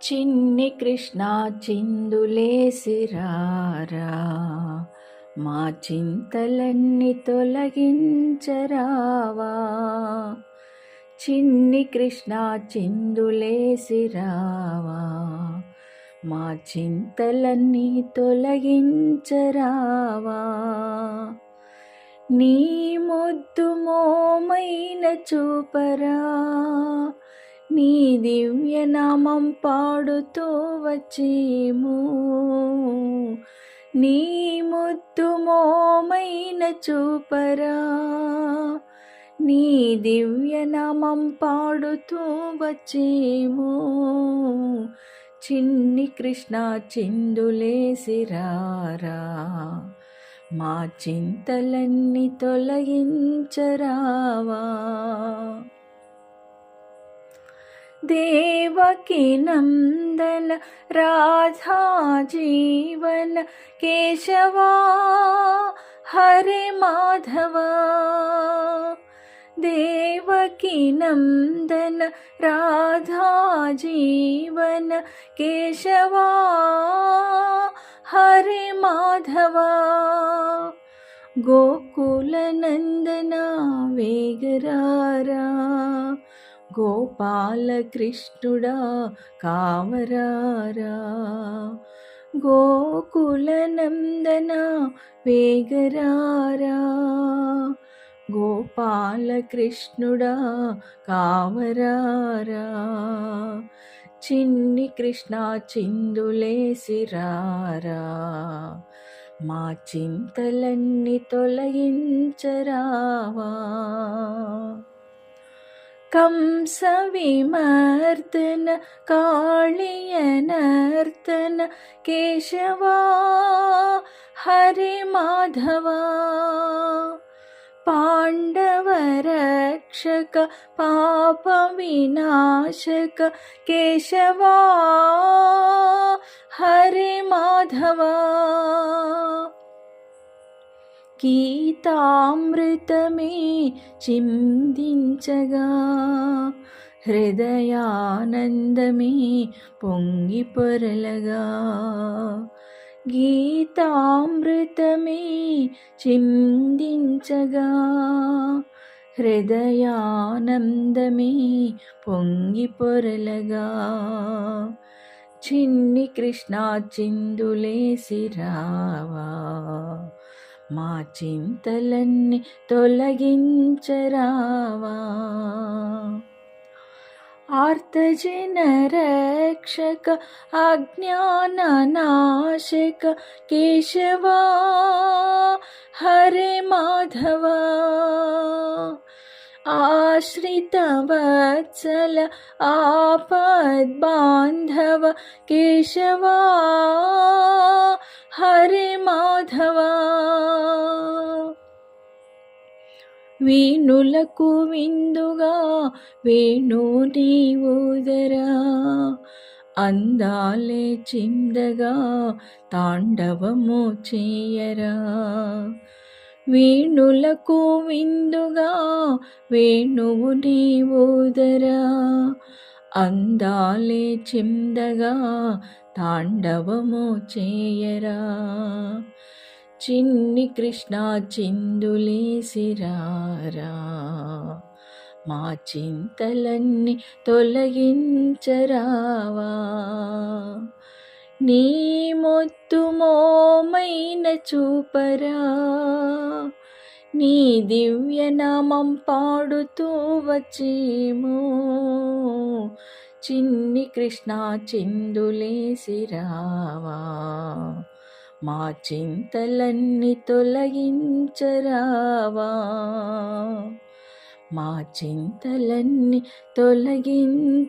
చిన్ని కృష్ణ చిందులేసిరారా? మా చింతలన్నీ తొలగించరావా? చిన్ని కృష్ణ చిందులేసిరావా? మా చింతలన్నీ తొలగించరావా? నీ మొద్దు మోమైన చూపరా? నీ దివ్యనామం పాడుతూ వచ్చేము. నీ ముద్దు మోమైన చూపరా. నీ దివ్యనామం పాడుతూ వచ్చేము. చిన్ని కృష్ణ చిందులేసిరారా మా చింతలన్నీ తొలగించరావా. व राधा जीवन केशवा हरे माधव। देवकी राधा जीवन केशवा हरे माधव। गोकुलनन्दना वेगरारा। గోపాలకృష్ణుడా కావరారా. గోకులనందన వేగరారా. గోపాలకృష్ణుడా కావరారా. చిన్ని కృష్ణ చిందులేసిరారా మా చింతలన్నీ తొలగించరావా. कंसविमर्दन काळियनर्दन केशवा हरे माधवा पाण्डवरक्षक पापविनाशक केशवा हरे माधवा గీతామృతమే చిందించగా హృదయానందమే పొంగి పొరలగా గీతామృతమే చిందించగా హృదయానందమే పొంగి పొరలగా చిన్ని కృష్ణ చిందులేసిరావా మా చింతలన్నీ తొలగించరావా ఆర్తజన రక్షక అజ్ఞాననాశక కేశవా హరే మాధవా ఆశ్రితవత్సల ఆపద్బాంధవ కేశవా హరే మాధవా వీణులకు విందుగా వేణు నీవుదరా అందాలే చిందగా తాండవము చేయరా వేణులకు విందుగా వేణువు నీవోదరా. అందాలే చిందగా తాండవము చేయరా. చిన్ని కృష్ణ చిందులేసిరారా మా చింతలన్నీ తొలగించరావా. నీ మొత్తు మోమైన చూపరా. నీ దివ్యనామం పాడుతూ వచ్చేమో. చిన్ని కృష్ణ చిందులేసిరావా మా చింతలన్నీ తొలగించరావా. మా చింతలన్నీ తొలగించరావా.